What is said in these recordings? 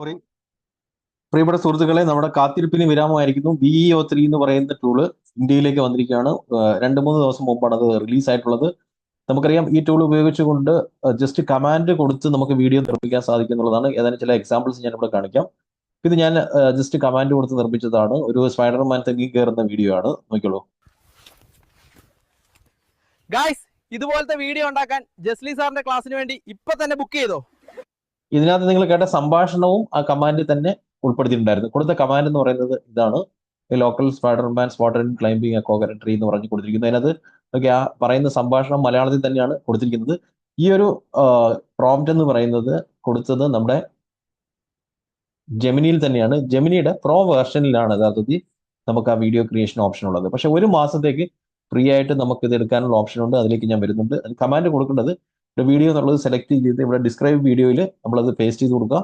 പ്രി- പ്രിയപ്പെട്ട സുഹൃത്തുക്കളെ നമ്മുടെ കാത്തിരിപ്പിന് വിരാമമായിരിക്കുന്നു. ബി ഇ ഒ ത്രീ എന്ന് പറയുന്ന ടൂൾ ഇന്ത്യയിലേക്ക് വന്നിരിക്കുകയാണ്. രണ്ട് മൂന്ന് ദിവസം മുമ്പാണ് അത് റിലീസ് ആയിട്ടുള്ളത്. നമുക്കറിയാം ഈ ടൂൾ ഉപയോഗിച്ചുകൊണ്ട് ജസ്റ്റ് കമാൻഡ് കൊടുത്ത് നമുക്ക് വീഡിയോ നിർമ്മിക്കാൻ സാധിക്കും എന്നുള്ളതാണ് ഏതാനും ചില എക്സാമ്പിൾസ് ഞാൻ ഇവിടെ കാണിക്കാം. ഇത് ഞാൻ ജസ്റ്റ് കമാൻഡ് കൊടുത്ത് നിർമ്മിച്ചതാണ്. ഒരു സ്പൈഡർമാൻ തെങ്ങി കയറുന്ന വീഡിയോ ആണ്. നോക്കിയോളൂ ഗായ്സ് ഇതുപോലത്തെ വീഡിയോ ഉണ്ടാക്കാൻ ജസ്ലി സാറിന്റെ ക്ലാസ്സിന് വേണ്ടി ഇപ്പൊ തന്നെ ബുക്ക് ചെയ്തോ? ഇതിനകത്ത് നിങ്ങൾ കേട്ട സംഭാഷണവും ആ കമാൻഡിൽ തന്നെ ഉൾപ്പെടുത്തിയിട്ടുണ്ടായിരുന്നു. കൊടുത്ത കമാൻഡ് എന്ന് പറയുന്നത് ഇതാണ്. Local spiderman spotter climbing climbing tree എന്ന് പറഞ്ഞ് കൊടുത്തിരിക്കുന്നത് അതിനകത്ത് ഓക്കെ ആ പറയുന്ന സംഭാഷണം മലയാളത്തിൽ തന്നെയാണ് കൊടുത്തിരിക്കുന്നത്. ഈ ഒരു പ്രോംപ്റ്റ് എന്ന് പറയുന്നത് കൊടുത്തത് നമ്മുടെ ജെമിനിയിൽ തന്നെയാണ്. ജെമിനിയുടെ പ്രോ വേർഷനിലാണ് യഥാർത്ഥത്തിൽ നമുക്ക് ആ വീഡിയോ ക്രിയേഷൻ ഓപ്ഷൻ ഉള്ളത്. പക്ഷെ ഒരു മാസത്തേക്ക് ഫ്രീ ആയിട്ട് നമുക്ക് ഇത് എടുക്കാനുള്ള ഓപ്ഷൻ ഉണ്ട്. അതിലേക്ക് ഞാൻ വരുന്നുണ്ട്. കമാൻഡ് കൊടുക്കേണ്ടത് വീഡിയോ എന്നുള്ളത് സെലക്ട് ചെയ്ത് ഇവിടെ ഡിസ്ക്രൈബ് വീഡിയോയിൽ നമ്മളത് പേസ്റ്റ് ചെയ്ത് കൊടുക്കുക.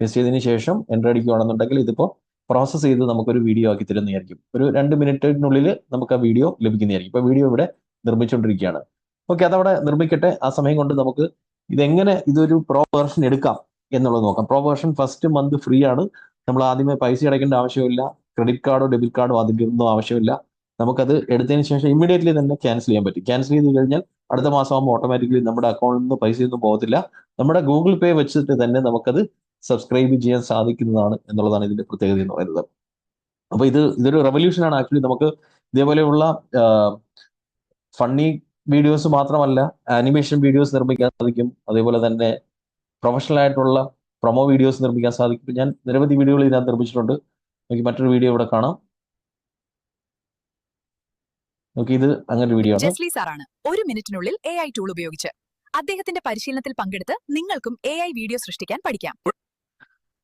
പേസ്റ്റ് ചെയ്തതിന് ശേഷം എന്റർ അടിക്കുകയാണെന്നുണ്ടെങ്കിൽ ഇതിപ്പോൾ പ്രോസസ്സ് ചെയ്ത് നമുക്കൊരു വീഡിയോ ആക്കി തരുന്നതായിരിക്കും. ഒരു രണ്ട് മിനിറ്റിനുള്ളിൽ നമുക്ക് ആ വീഡിയോ ലഭിക്കുന്നതായിരിക്കും. ഇപ്പോൾ വീഡിയോ ഇവിടെ നിർമ്മിച്ചുകൊണ്ടിരിക്കുകയാണ് ഓക്കെ അതവിടെ നിർമ്മിക്കട്ടെ. ആ സമയം കൊണ്ട് നമുക്ക് ഇതെങ്ങനെ ഇതൊരു പ്രോ വേർഷൻ എടുക്കാം എന്നുള്ളത് നോക്കാം. Pro version first month free ആണ്. നമ്മൾ ആദ്യമേ പൈസ അടയ്ക്കേണ്ട ആവശ്യമില്ല. ക്രെഡിറ്റ് കാർഡോ ഡെബിറ്റ് കാർഡോ അതിന്റെ ആവശ്യമില്ല. നമുക്കത് എടുത്തതിന് ശേഷം ഇമ്മീഡിയറ്റ്ലി തന്നെ ക്യാൻസൽ ചെയ്യാൻ പറ്റും. ക്യാൻസൽ ചെയ്ത് കഴിഞ്ഞാൽ അടുത്ത മാസം ആകുമ്പോൾ ഓട്ടോമാറ്റിക്കലി നമ്മുടെ അക്കൗണ്ടിൽ നിന്ന് പൈസ ഒന്നും പോകത്തില്ല. നമ്മുടെ ഗൂഗിൾ പേ വെച്ചിട്ട് തന്നെ നമുക്കത് സബ്സ്ക്രൈബ് ചെയ്യാൻ സാധിക്കുന്നതാണ് എന്നുള്ളതാണ് ഇതിന്റെ പ്രത്യേകത എന്ന് പറയുന്നത്. അപ്പൊ ഇത് ഇതൊരു റെവല്യൂഷനാണ് ആക്ച്വലി നമുക്ക് ഇതേപോലെയുള്ള ഫണ്ണി വീഡിയോസ് മാത്രമല്ല ആനിമേഷൻ വീഡിയോസ് നിർമ്മിക്കാൻ സാധിക്കും. അതേപോലെ തന്നെ പ്രൊഫഷണൽ ആയിട്ടുള്ള പ്രൊമോ വീഡിയോസ് നിർമ്മിക്കാൻ സാധിക്കും. ഞാൻ നിരവധി വീഡിയോകൾ ഇതിനകത്ത് നിർമ്മിച്ചിട്ടുണ്ട്. നമുക്ക് മറ്റൊരു വീഡിയോ ഇവിടെ കാണാം. ഇത് അങ്ങനെ ഒരു വീഡിയോ ആണ്. ജസ്ലി സാറാണ് ഒരു മിനിറ്റിനുള്ളിൽ എ ഐ ടൂൾ ഉപയോഗിച്ച്. അദ്ദേഹത്തിന്റെ പരിശീലനത്തിൽ പങ്കെടുത്ത് നിങ്ങൾക്കും എ ഐ വീഡിയോ സൃഷ്ടിക്കാൻ പഠിക്കാം.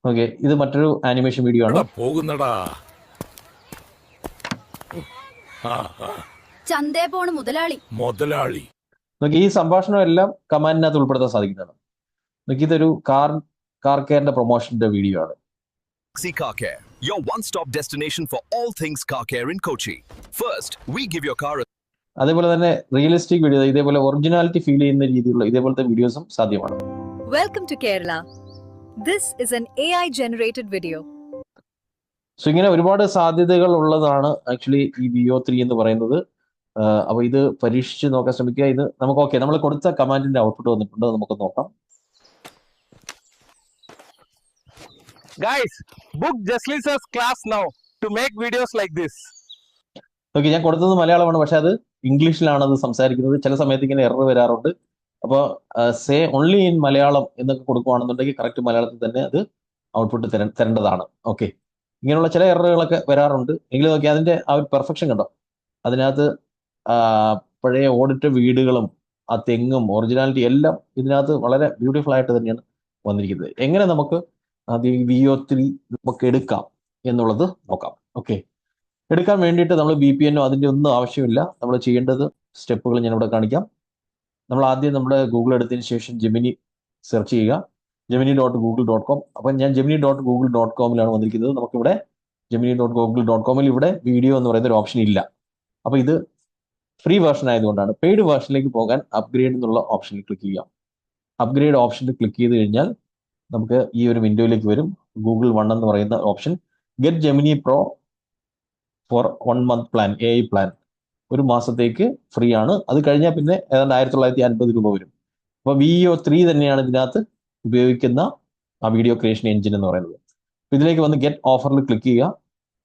ഓക്കെ ഇത് മറ്റൊരു ആനിമേഷൻ വീഡിയോ ആണ്. പോകുന്നടാ. ചന്തേ പോണ് മുതലാളി. മുതലാളി. നോക്കി ഈ സംഭാഷണം എല്ലാം കമാൻഡിനകത്ത് ഉൾപ്പെടുത്താൻ സാധിക്കുന്നതാണ്. നോക്കി ഇതൊരു കാർ കാർ കെയറിന്റെ പ്രൊമോഷന്റെ വീഡിയോ ആണ്. C car Care, your one stop destination for all things car care in Kochi. First, we give your car a അതേപോലെ തന്നെ റിയലിസ്റ്റിക് വീഡിയോ ഇതേപോലെ ഒറിജിനാലിറ്റി ഫീൽ ചെയ്യുന്ന രീതിയിലുള്ള ഇതേപോലത്തെ വീഡിയോസും സാധ്യമാണ് Welcome to Kerala. This is an AI generated video. So ഇങ്ങനെ ഒരുപാട് സാധ്യതകൾ ഉള്ളതാണ് ആക്ച്വലി ഈ വിഒ ത്രീ എന്ന് പറയുന്നത് അപ്പോൾ അപ്പൊ ഇത് പരീക്ഷിച്ച് നോക്കാൻ ശ്രമിക്കുക ഇത് നമുക്ക് ഓക്കെ നമ്മൾ കൊടുത്ത കമാൻഡിന്റെ ഔട്ട്പുട്ട് വന്നിട്ടുണ്ട് നമുക്ക് നോക്കാം guys book Jesly sir's class now to make videos like this okay ഞാൻ കൊടുത്തത് മലയാളമാണ് പക്ഷെ അത് ഇംഗ്ലീഷിലാണ് അത് സംസാരിക്കുന്നത്. ചില സമയത്ത് ഇങ്ങനെ എറർ വരാറുണ്ട്. അപ്പോൾ സേ ഓൺലി ഇൻ മലയാളം എന്നൊക്കെ കൊടുക്കുകയാണെന്നുണ്ടെങ്കിൽ കറക്റ്റ് മലയാളത്തിൽ തന്നെ അത് ഔട്ട്പുട്ട് തര തരേണ്ടതാണ്. ഓക്കെ ഇങ്ങനെയുള്ള ചില എററുകളൊക്കെ വരാറുണ്ട്. എങ്കിലും നോക്കി അതിന്റെ ആ ഒരു പെർഫെക്ഷൻ കണ്ടോ? അതിനകത്ത് പഴയ ഓടിട്ട വീടുകളും ആ തെങ്ങും ഒറിജിനാലിറ്റി എല്ലാം ഇതിനകത്ത് വളരെ ബ്യൂട്ടിഫുൾ ആയിട്ട് തന്നെയാണ് വന്നിരിക്കുന്നത്. എങ്ങനെ നമുക്ക് അത് ഈ വി ഒ ത്രീ നമുക്ക് എടുക്കാം എന്നുള്ളത് നോക്കാം. ഓക്കെ എടുക്കാൻ വേണ്ടിയിട്ട് നമ്മൾ ബി പി എന്നോ അതിന്റെ ഒന്നും ആവശ്യമില്ല. നമ്മൾ ചെയ്യേണ്ടത് സ്റ്റെപ്പുകൾ ഞാൻ ഇവിടെ കാണിക്കാം. നമ്മൾ ആദ്യം നമ്മുടെ ഗൂഗിൾ എടുത്തതിന് ശേഷം ജെമിനി സെർച്ച് ചെയ്യുക. Gemini dot Google dot com അപ്പം ഞാൻ ജെമിനി ഡോട്ട് ഗൂഗിൾ ഡോട്ട് കോമിലാണ് വന്നിരിക്കുന്നത്. നമുക്കിവിടെ ജെമിനി ഡോട്ട് ഗൂഗിൾ ഡോട്ട് കോമിൽ ഇവിടെ വീഡിയോ എന്ന് പറയുന്ന ഒരു ഓപ്ഷൻ ഇല്ല. അപ്പോൾ ഇത് ഫ്രീ വേർഷൻ ആയതുകൊണ്ടാണ്. പെയ്ഡ് വേർഷനിലേക്ക് പോകാൻ അപ്ഗ്രേഡ് എന്നുള്ള ഓപ്ഷനിൽ ക്ലിക്ക് ചെയ്യാം അപ്ഗ്രേഡ് ഓപ്ഷനിൽ ക്ലിക്ക് ചെയ്ത് കഴിഞ്ഞാൽ നമുക്ക് ഈ ഒരു വിൻഡോയിലേക്ക് വരും. ഗൂഗിൾ വൺ എന്ന് പറയുന്ന option get Gemini pro for one month plan A I plan ഒരു മാസത്തേക്ക് ഫ്രീ ആണ്. അത് കഴിഞ്ഞാൽ പിന്നെ ഏതാണ്ട് ആയിരത്തി തൊള്ളായിരത്തി അൻപത് രൂപ വരും. അപ്പോൾ വി ഒ ത്രീ തന്നെയാണ് ഇതിനകത്ത് ഉപയോഗിക്കുന്ന ആ വീഡിയോ ക്രിയേഷൻ എഞ്ചിൻ എന്ന് പറയുന്നത്. ഇതിലേക്ക് വന്ന് ഗെറ്റ് ഓഫറിൽ ക്ലിക്ക് ചെയ്യുക.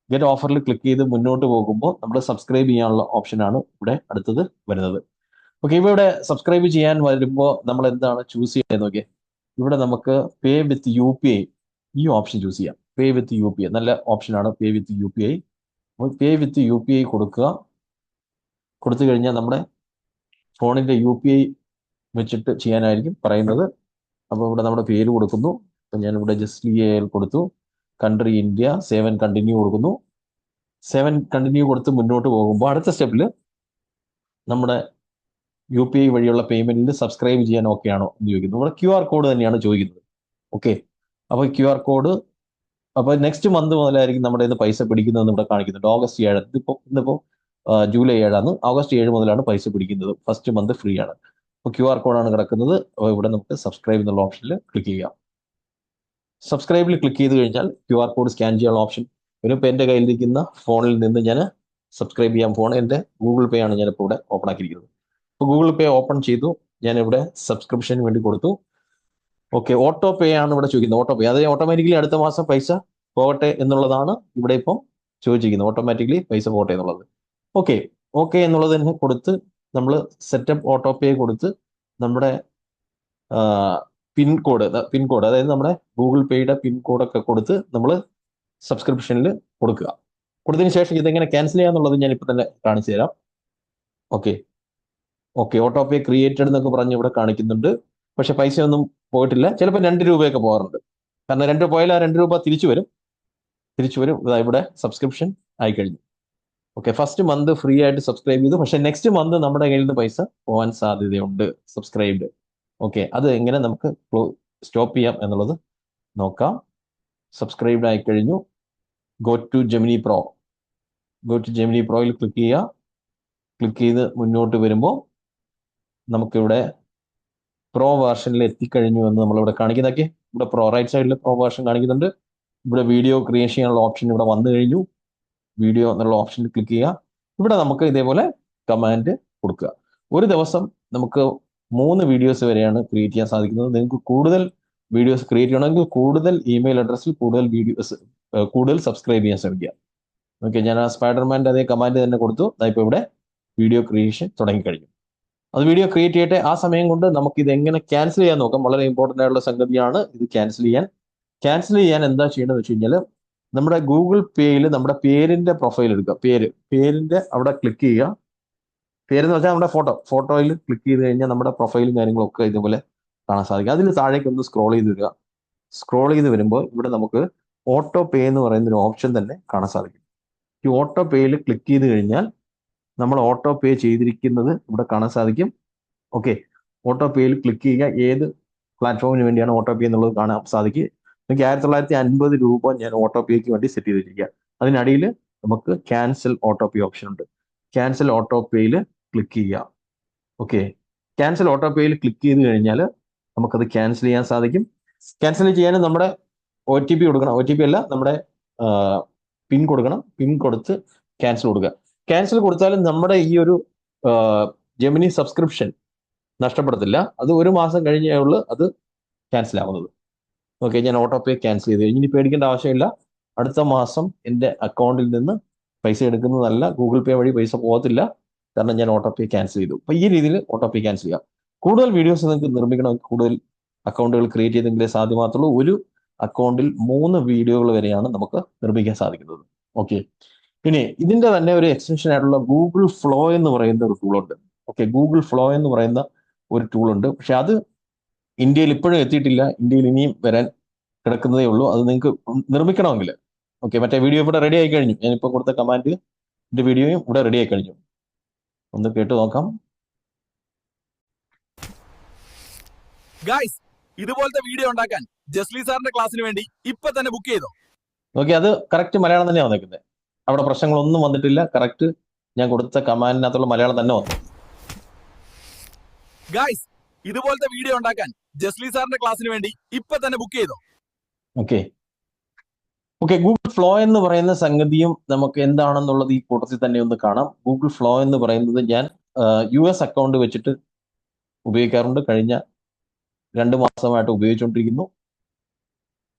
ഗെറ്റ് ഓഫറിൽ ക്ലിക്ക് ചെയ്ത് മുന്നോട്ട് പോകുമ്പോൾ നമ്മൾ സബ്സ്ക്രൈബ് ചെയ്യാനുള്ള ഓപ്ഷനാണ് ഇവിടെ അടുത്തത് വരുന്നത്. ഓക്കെ ഇവിടെ സബ്സ്ക്രൈബ് ചെയ്യാൻ വരുമ്പോൾ നമ്മൾ എന്താണ് ചൂസ് ചെയ്യുന്നത് നോക്കിയേ? ഇവിടെ നമുക്ക് pay with U P I ഈ ഓപ്ഷൻ ചൂസ് ചെയ്യാം. Pay with U P I നല്ല ഓപ്ഷനാണ് pay with U P I pay with U P I കൊടുക്കുക. കൊടുത്തു കഴിഞ്ഞാൽ നമ്മുടെ ഫോണിന്റെ യു പി ഐ വെച്ചിട്ട് ചെയ്യാനായിരിക്കും പറയുന്നത്. അപ്പോൾ ഇവിടെ നമ്മുടെ പേര് കൊടുക്കുന്നു. അപ്പം ഞാൻ ഇവിടെ ജസ്റ്റ് എൽ കൊടുത്തു. കൺട്രി ഇന്ത്യ സെവൻ കണ്ടിന്യൂ കൊടുക്കുന്നു. സെവൻ കണ്ടിന്യൂ കൊടുത്ത് മുന്നോട്ട് പോകുമ്പോൾ അടുത്ത സ്റ്റെപ്പിൽ നമ്മുടെ യു പി ഐ വഴിയുള്ള പേയ്മെന്റിൽ സബ്സ്ക്രൈബ് ചെയ്യാൻ ഓക്കെ ആണോ എന്ന് ചോദിക്കുന്നു ഇവിടെ ക്യു ആർ കോഡ് തന്നെയാണ് ചോദിക്കുന്നത്. ഓക്കെ അപ്പോൾ ക്യു ആർ കോഡ് അപ്പോൾ നെക്സ്റ്റ് മന്ത് മുതലായിരിക്കും നമ്മുടെ ഇന്ന് പൈസ പിടിക്കുന്നതെന്ന് ഇവിടെ കാണിക്കുന്നുണ്ട്. ഓഗസ്റ്റ് ഏഴ് ഇതിപ്പോൾ ഇന്നിപ്പോൾ ആ, ജൂലൈ ഏഴാണ് ഓഗസ്റ്റ് ഏഴ് മുതലാണ് പൈസ പിടിക്കുന്നത്. ഫസ്റ്റ് മന്ത് ഫ്രീ ആണ്. അപ്പോൾ ക്യു ആർ കോഡാണ് കിടക്കുന്നത്. അപ്പോൾ ഇവിടെ നമുക്ക് സബ്സ്ക്രൈബ് എന്നുള്ള ഓപ്ഷനിൽ ക്ലിക്ക് ചെയ്യാം. സബ്സ്ക്രൈബിൽ ക്ലിക്ക് ചെയ്ത് കഴിഞ്ഞാൽ ക്യു ആർ കോഡ് സ്കാൻ ചെയ്യാനുള്ള ഓപ്ഷൻ വരും ഇപ്പോൾ എന്റെ കയ്യിലിരിക്കുന്ന ഫോണിൽ നിന്ന് ഞാൻ സബ്സ്ക്രൈബ് ചെയ്യാൻ ഫോൺ എന്റെ ഗൂഗിൾ പേ ആണ് ഞാനിപ്പോൾ ഇവിടെ ഓപ്പൺ ആക്കിയിരിക്കുന്നത്. ഗൂഗിൾ പേ ഓപ്പൺ ചെയ്തു. ഞാൻ ഇവിടെ സബ്സ്ക്രിപ്ഷന് വേണ്ടി കൊടുത്തു. ഓക്കെ ഓട്ടോ പേ ആണ് ഇവിടെ ചോദിക്കുന്നത്. Auto pay. അതായത് ഓട്ടോമാറ്റിക്കലി അടുത്ത മാസം പൈസ പോകട്ടെ എന്നുള്ളതാണ് ഇവിടെ ഇപ്പം ചോദിച്ചിരിക്കുന്നത്. ഓട്ടോമാറ്റിക്കലി പൈസ പോകട്ടെ എന്നുള്ളത്. ഓക്കെ ഓക്കെ എന്നുള്ളത് തന്നെ കൊടുത്ത് നമ്മൾ സെറ്റപ്പ് ഓട്ടോ പേ കൊടുത്ത് നമ്മുടെ പിൻകോഡ് പിൻകോഡ് പിൻ കോഡ് അതായത് നമ്മുടെ ഗൂഗിൾ പേയുടെ പിൻകോഡൊക്കെ കൊടുത്ത് നമ്മൾ സബ്സ്ക്രിപ്ഷനിൽ കൊടുക്കുക. കൊടുത്തതിന് ശേഷം ഇതെങ്ങനെ ക്യാൻസൽ ചെയ്യാന്നുള്ളത് ഞാൻ ഇപ്പം തന്നെ കാണിച്ചു തരാം. Okay okay auto pay created എന്നൊക്കെ പറഞ്ഞ് ഇവിടെ കാണിക്കുന്നുണ്ട്. പക്ഷെ പൈസ ഒന്നും പോയിട്ടില്ല. ചിലപ്പോൾ രണ്ട് രൂപയൊക്കെ പോകാറുണ്ട്. കാരണം രണ്ട് പോയാൽ ആ രണ്ട് രൂപ തിരിച്ചു വരും. തിരിച്ചു വരും. ഇവിടെ സബ്സ്ക്രിപ്ഷൻ ആയി കഴിഞ്ഞു ഓക്കെ ഫസ്റ്റ് മന്ത് ഫ്രീ ആയിട്ട് സബ്സ്ക്രൈബ് ചെയ്തു. പക്ഷെ നെക്സ്റ്റ് മന്ത് നമ്മുടെ കയ്യിൽ നിന്ന് പൈസ പോകാൻ സാധ്യതയുണ്ട്. സബ്സ്ക്രൈബ്ഡ് ഓക്കെ അത് എങ്ങനെ നമുക്ക് സ്റ്റോപ്പ് ചെയ്യാം എന്നുള്ളത് നോക്കാം. സബ്സ്ക്രൈബ്ഡ് ആയി കഴിഞ്ഞു go to Gemini pro go to Gemini പ്രോയിൽ click ചെയ്യുക. ക്ലിക്ക് ചെയ്ത് മുന്നോട്ട് വരുമ്പോൾ നമുക്കിവിടെ പ്രോ വേർഷനിൽ എത്തിക്കഴിഞ്ഞു എന്ന് നമ്മളിവിടെ കാണിക്കുന്നതൊക്കെ ഇവിടെ പ്രോ റൈറ്റ് സൈഡിൽ പ്രോ വേർഷൻ കാണിക്കുന്നുണ്ട്. ഇവിടെ വീഡിയോ ക്രിയേറ്റ് ചെയ്യാനുള്ള ഓപ്ഷൻ ഇവിടെ വന്നു കഴിഞ്ഞു. വീഡിയോ എന്നുള്ള ഓപ്ഷനിൽ ക്ലിക്ക് ചെയ്യുക. ഇവിടെ നമുക്ക് ഇതേപോലെ കമാൻഡ് കൊടുക്കുക. ഒരു ദിവസം നമുക്ക് മൂന്ന് വീഡിയോസ് വരെയാണ് ക്രിയേറ്റ് ചെയ്യാൻ സാധിക്കുന്നത്. നിങ്ങൾക്ക് കൂടുതൽ വീഡിയോസ് ക്രിയേറ്റ് ചെയ്യണമെങ്കിൽ കൂടുതൽ ഇമെയിൽ അഡ്രസ്സിൽ കൂടുതൽ വീഡിയോസ് കൂടുതൽ സബ്സ്ക്രൈബ് ചെയ്യാൻ ശ്രമിക്കുക. ഓക്കെ ഞാൻ ആ സ്പൈഡർമാന്റെ അതേ കമാൻഡ് തന്നെ കൊടുത്തു. ഇപ്പോൾ ഇവിടെ വീഡിയോ ക്രിയേഷൻ തുടങ്ങിക്കഴിഞ്ഞു. അത് വീഡിയോ ക്രിയേറ്റ് ചെയ്യട്ടെ. ആ സമയം കൊണ്ട് നമുക്ക് ഇത് എങ്ങനെ ക്യാൻസൽ ചെയ്യാൻ നോക്കാം. വളരെ ഇമ്പോർട്ടന്റ് ആയിട്ടുള്ള സംഗതിയാണ് ഇത് ക്യാൻസൽ ചെയ്യാൻ. ക്യാൻസൽ ചെയ്യാൻ എന്താ ചെയ്യേണ്ടതെന്ന് വെച്ച് കഴിഞ്ഞാൽ നമ്മുടെ ഗൂഗിൾ പേയിൽ നമ്മുടെ പേരിന്റെ പ്രൊഫൈൽ എടുക്കുക. പേര്. പേരിന്റെ അവിടെ ക്ലിക്ക് ചെയ്യുക. പേരെന്ന് വെച്ചാൽ നമ്മുടെ ഫോട്ടോ ഫോട്ടോയിൽ ക്ലിക്ക് ചെയ്ത് കഴിഞ്ഞാൽ നമ്മുടെ പ്രൊഫൈലും കാര്യങ്ങളൊക്കെ ഇതുപോലെ കാണാൻ സാധിക്കും. അതിൽ താഴേക്ക് ഒന്ന് സ്ക്രോൾ ചെയ്ത് വരിക സ്ക്രോൾ ചെയ്ത് വരുമ്പോൾ ഇവിടെ നമുക്ക് ഓട്ടോ പേ എന്ന് പറയുന്ന ഒരു ഓപ്ഷൻ തന്നെ കാണാൻ സാധിക്കും. ഈ ഓട്ടോ പേയിൽ ക്ലിക്ക് ചെയ്ത് കഴിഞ്ഞാൽ നമ്മൾ ഓട്ടോ പേ ചെയ്തിരിക്കുന്നത് ഇവിടെ കാണാൻ സാധിക്കും. ഓക്കെ ഓട്ടോ പേയിൽ ക്ലിക്ക് ചെയ്യുക. ഏത് പ്ലാറ്റ്ഫോമിന് വേണ്ടിയാണ് ഓട്ടോ പേ എന്നുള്ളത് കാണാൻ സാധിക്കും എനിക്ക് ആയിരത്തി തൊള്ളായിരത്തി അൻപത് രൂപ ഞാൻ ഓട്ടോ പേക്ക് വേണ്ടി സെറ്റ് ചെയ്തിരിക്കുക. അതിനടിയിൽ നമുക്ക് ക്യാൻസൽ ഓട്ടോ പേ ഓപ്ഷൻ ഉണ്ട്. ക്യാൻസൽ ഓട്ടോ പേയിൽ ക്ലിക്ക് ചെയ്യുക. ഓക്കെ ക്യാൻസൽ ഓട്ടോ പേയിൽ ക്ലിക്ക് ചെയ്ത് കഴിഞ്ഞാൽ നമുക്കത് ക്യാൻസൽ ചെയ്യാൻ സാധിക്കും. ക്യാൻസൽ ചെയ്യാൻ നമ്മുടെ ഒ ടി പി കൊടുക്കണം. ഒ ടി പി അല്ല നമ്മുടെ പിൻ കൊടുക്കണം. പിൻ കൊടുത്ത് ക്യാൻസൽ കൊടുക്കുക. ക്യാൻസൽ കൊടുത്താലും നമ്മുടെ ഈ ഒരു ജെമിനി സബ്സ്ക്രിപ്ഷൻ നഷ്ടപ്പെടത്തില്ല. അത് ഒരു മാസം കഴിഞ്ഞേ ഉള്ളൂ അത് ക്യാൻസൽ ആവുന്നത്. ഓക്കെ ഞാൻ ഓട്ടോ പേ ക്യാൻസൽ ചെയ്തു. ഇനി പേടിക്കേണ്ട ആവശ്യമില്ല. അടുത്ത മാസം എന്റെ അക്കൗണ്ടിൽ നിന്ന് പൈസ എടുക്കുന്നതല്ല ഗൂഗിൾ പേ വഴി പൈസ പോകത്തില്ല. കാരണം ഞാൻ ഓട്ടോ പേ ക്യാൻസൽ ചെയ്തു. അപ്പോൾ ഈ രീതിയിൽ ഓട്ടോ പേ ക്യാൻസൽ ചെയ്യാം. കൂടുതൽ വീഡിയോസ് നിങ്ങൾക്ക് നിർമ്മിക്കണമെങ്കിൽ കൂടുതൽ അക്കൗണ്ടുകൾ ക്രിയേറ്റ് ചെയ്തെങ്കിലേ സാധ്യമാകത്തുള്ളൂ. ഒരു അക്കൗണ്ടിൽ മൂന്ന് വീഡിയോകൾ വരെയാണ് നമുക്ക് നിർമ്മിക്കാൻ സാധിക്കുന്നത്. ഓക്കെ ഇനി ഇതിന്റെ തന്നെ ഒരു എക്സ്റ്റൻഷൻ ആയിട്ടുള്ള ഗൂഗിൾ ഫ്ലോ എന്ന് പറയുന്ന ഒരു ടൂളുണ്ട് ഓക്കെ ഗൂഗിൾ ഫ്ലോ എന്ന് പറയുന്ന ഒരു ടൂളുണ്ട് ഉണ്ട്. പക്ഷെ അത് ഇന്ത്യയിൽ ഇപ്പോഴും എത്തിയിട്ടില്ല. ഇന്ത്യയിൽ ഇനിയും വരാൻ കിടക്കുന്നതേ ഉള്ളൂ. അത് നിങ്ങൾക്ക് നിർമ്മിക്കണമെങ്കിൽ. ഓക്കെ മറ്റേ വീഡിയോ ഇവിടെ റെഡി ആയി കഴിഞ്ഞു ഞാനിപ്പോൾ കൊടുത്ത കമാൻഡ് വീഡിയോയും ഇവിടെ റെഡി ആയി കഴിഞ്ഞു ഒന്ന് കേട്ട് നോക്കാം. ഗായ്സ് ഇതുപോലത്തെ വീഡിയോ ഉണ്ടാക്കാൻ ജസ്ലി സാറിന്റെ ക്ലാസ്സിന് വേണ്ടി ഇപ്പൊ തന്നെ ബുക്ക് ചെയ്തോ? ഓക്കെ അത് കറക്റ്റ് മലയാളം തന്നെയാണ് വന്നേക്കുന്നത് അവിടെ പ്രശ്നങ്ങളൊന്നും വന്നിട്ടില്ല. കറക്റ്റ് ഞാൻ കൊടുത്ത കമാൻഡിനകത്തുള്ള മലയാളം തന്നെ വന്നു. ഗായ്സ് ഇതുപോലത്തെ വീഡിയോ ഉണ്ടാക്കാൻ ജസ്ലി സാറിന്റെ ക്ലാസ്സിന് വേണ്ടി ഇപ്പൊ തന്നെ ബുക്ക് ചെയ്തോ? ഓക്കെ ഓക്കെ ഗൂഗിൾ ഫ്ലോ എന്ന് പറയുന്ന സംഗതിയും നമുക്ക് എന്താണെന്നുള്ളത് ഈ കൂട്ടത്തിൽ തന്നെ ഒന്ന് കാണാം. ഗൂഗിൾ ഫ്ലോ എന്ന് പറയുന്നത് ഞാൻ യു എസ് അക്കൗണ്ട് വെച്ചിട്ട് ഉപയോഗിക്കാറുണ്ട്. കഴിഞ്ഞ രണ്ട് മാസമായിട്ട് ഉപയോഗിച്ചുകൊണ്ടിരിക്കുന്നു.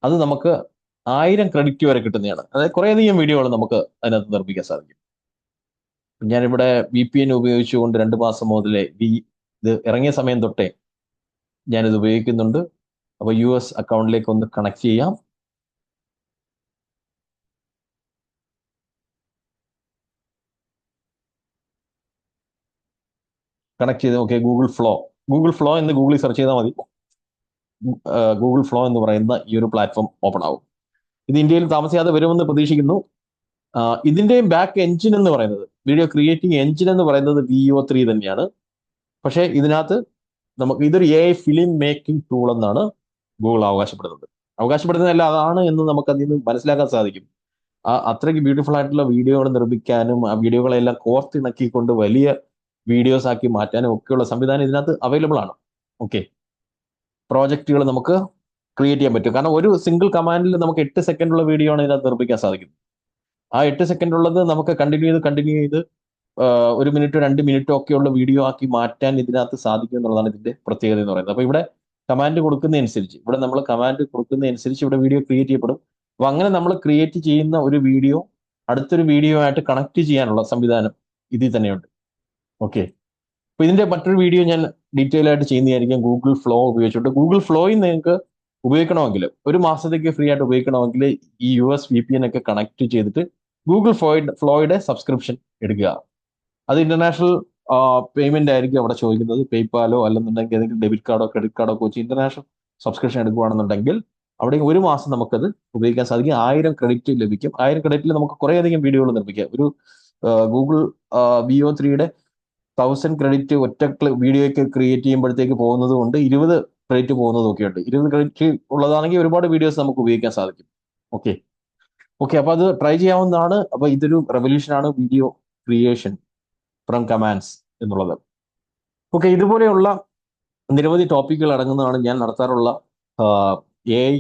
അത് നമുക്ക് ആയിരം ക്രെഡിറ്റ് വരെ കിട്ടുന്നതാണ്. അതായത് കുറേയധികം വീഡിയോകൾ നമുക്ക് അതിനകത്ത് നിർമ്മിക്കാൻ സാധിക്കും. ഞാനിവിടെ വി പി എൻ ഉപയോഗിച്ചുകൊണ്ട് രണ്ട് മാസം മുതലേ വി ഇത് ഇറങ്ങിയ സമയം തൊട്ടേ ഞാനിത് ഉപയോഗിക്കുന്നുണ്ട്. അപ്പോൾ യു എസ് അക്കൗണ്ടിലേക്ക് ഒന്ന് കണക്ട് ചെയ്യാം. കണക്ട് ചെയ്ത് okay Google flow Google flow എന്ന് ഗൂഗിളിൽ സെർച്ച് ചെയ്താൽ മതി. ഗൂഗിൾ ഫ്ലോ എന്ന് പറയുന്ന ഈ ഒരു പ്ലാറ്റ്ഫോം ഓപ്പൺ ആവും. ഇത് ഇന്ത്യയിൽ താമസിയാതെ വരുമെന്ന് പ്രതീക്ഷിക്കുന്നു. ഇതിന്റെയും ബാക്ക് എഞ്ചിൻ എന്ന് പറയുന്നത് വീഡിയോ ക്രിയേറ്റിംഗ് എഞ്ചിൻ എന്ന് പറയുന്നത് വി ഒ ത്രീ തന്നെയാണ്. പക്ഷേ ഇതിനകത്ത് നമുക്ക് ഇതൊരു എ ഫിലിം മേക്കിംഗ് ടൂൾ എന്നാണ് ഗൂഗിൾ അവകാശപ്പെടുന്നത്. അവകാശപ്പെടുന്നതല്ല അതാണ് എന്ന് നമുക്ക് അതിൽ നിന്ന് മനസ്സിലാക്കാൻ സാധിക്കും. ആ അത്രയ്ക്ക് ബ്യൂട്ടിഫുൾ ആയിട്ടുള്ള വീഡിയോകൾ നിർമ്മിക്കാനും ആ വീഡിയോകളെല്ലാം കോർത്തിണക്കിക്കൊണ്ട് വലിയ വീഡിയോസ് ആക്കി മാറ്റാനും ഒക്കെയുള്ള സംവിധാനം ഇതിനകത്ത് അവൈലബിൾ ആണ്. ഓക്കെ പ്രോജക്റ്റുകൾ നമുക്ക് ക്രിയേറ്റ് ചെയ്യാൻ പറ്റും. കാരണം ഒരു സിംഗിൾ കമാൻഡിൽ നമുക്ക് എട്ട് സെക്കൻഡുള്ള വീഡിയോ ആണ് ഇതിനകത്ത് നിർമ്മിക്കാൻ സാധിക്കുന്നത്. ആ എട്ട് സെക്കൻഡ് ഉള്ളത് നമുക്ക് കണ്ടിന്യൂ ചെയ്ത് കണ്ടിന്യൂ ചെയ്ത് ഒരു മിനിറ്റ് രണ്ട് മിനിറ്റോ ഒക്കെ ഉള്ള വീഡിയോ ആക്കി മാറ്റാൻ ഇതിനകത്ത് സാധിക്കും എന്നുള്ളതാണ് ഇതിന്റെ പ്രത്യേകത എന്ന് പറയുന്നത്. അപ്പൊ ഇവിടെ കമാൻഡ് കൊടുക്കുന്നതനുസരിച്ച് ഇവിടെ നമ്മൾ കമാൻഡ് കൊടുക്കുന്നതനുസരിച്ച് ഇവിടെ വീഡിയോ ക്രിയേറ്റ് ചെയ്യപ്പെടും. അപ്പൊ അങ്ങനെ നമ്മൾ ക്രിയേറ്റ് ചെയ്യുന്ന ഒരു വീഡിയോ അടുത്തൊരു വീഡിയോ ആയിട്ട് കണക്ട് ചെയ്യാനുള്ള സംവിധാനം ഇതിൽ തന്നെയുണ്ട്. ഓക്കെ അപ്പൊ ഇതിന്റെ മറ്റൊരു വീഡിയോ ഞാൻ ഡീറ്റെയിൽ ആയിട്ട് ചെയ്യുന്നതായിരിക്കും ഗൂഗിൾ ഫ്ലോ ഉപയോഗിച്ചുകൊണ്ട് ഗൂഗിൾ ഫ്ലോയിൽ നിങ്ങൾക്ക് ഉപയോഗിക്കണമെങ്കിൽ ഒരു മാസത്തേക്ക് ഫ്രീ ആയിട്ട് ഉപയോഗിക്കണമെങ്കിൽ ഈ U S V P N ഒക്കെ കണക്ട് ചെയ്തിട്ട് ഗൂഗിൾ ഫ്ലോയിഡ് ഫ്ലോയുടെ സബ്സ്ക്രിപ്ഷൻ എടുക്കുക. അത് ഇന്റർനാഷണൽ പേയ്മെന്റ് ആയിരിക്കും അവിടെ ചോദിക്കുന്നത്. പേയ്പാലോ അല്ലെന്നുണ്ടെങ്കിൽ ഏതെങ്കിലും ഡെബിറ്റ് കാർഡോ ക്രെഡിറ്റ് കാർഡോ വെച്ച് ഇന്റർനാഷണൽ സബ്സ്ക്രിപ്ഷൻ എടുക്കുകയാണെന്നുണ്ടെങ്കിൽ അവിടെ ഒരു മാസം നമുക്കത് ഉപയോഗിക്കാൻ സാധിക്കും. ആയിരം ക്രെഡിറ്റ് ലഭിക്കും. ആയിരം ക്രെഡിറ്റിൽ നമുക്ക് കുറേ അധികം വീഡിയോകൾ നിർമ്മിക്കാം. ഒരു ഗൂഗിൾ വി ഒ ത്രീയുടെ തൗസൻഡ് ക്രെഡിറ്റ് ഒറ്റ വീഡിയോയ്ക്ക് ക്രിയേറ്റ് ചെയ്യുമ്പോഴത്തേക്ക് പോകുന്നത് കൊണ്ട് ഇരുപത് ക്രെഡിറ്റ് പോകുന്നതും ഒക്കെ ഉണ്ട്. ക്രെഡിറ്റ് ഉള്ളതാണെങ്കിൽ ഒരുപാട് വീഡിയോസ് നമുക്ക് ഉപയോഗിക്കാൻ സാധിക്കും. ഓക്കെ ഓക്കെ അപ്പൊ അത് ട്രൈ ചെയ്യാവുന്നതാണ്. അപ്പൊ ഇതൊരു റെവല്യൂഷൻ ആണ് വീഡിയോ ക്രിയേഷൻ ഫ്രം കമാൻഡ്സ് എന്നുള്ളത്. ഓക്കെ ഇതുപോലെയുള്ള നിരവധി ടോപ്പിക്കുകൾ അടങ്ങുന്നതാണ് ഞാൻ നടത്താറുള്ള എ ഐ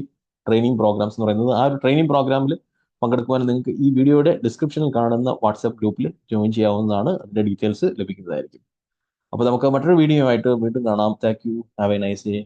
ട്രെയിനിങ് പ്രോഗ്രാംസ് എന്ന് പറയുന്നത്. ആ ഒരു ട്രെയിനിങ് പ്രോഗ്രാമിൽ പങ്കെടുക്കുവാൻ നിങ്ങൾക്ക് ഈ വീഡിയോയുടെ ഡിസ്ക്രിപ്ഷനിൽ കാണുന്ന വാട്സാപ്പ് ഗ്രൂപ്പിൽ ജോയിൻ ചെയ്യാവുന്നതാണ്. അതിന്റെ ഡീറ്റെയിൽസ് ലഭിക്കുന്നതായിരിക്കും. അപ്പോൾ നമുക്ക് മറ്റൊരു വീഡിയോ ആയിട്ട് വീണ്ടും കാണാം. Thank you have a nice day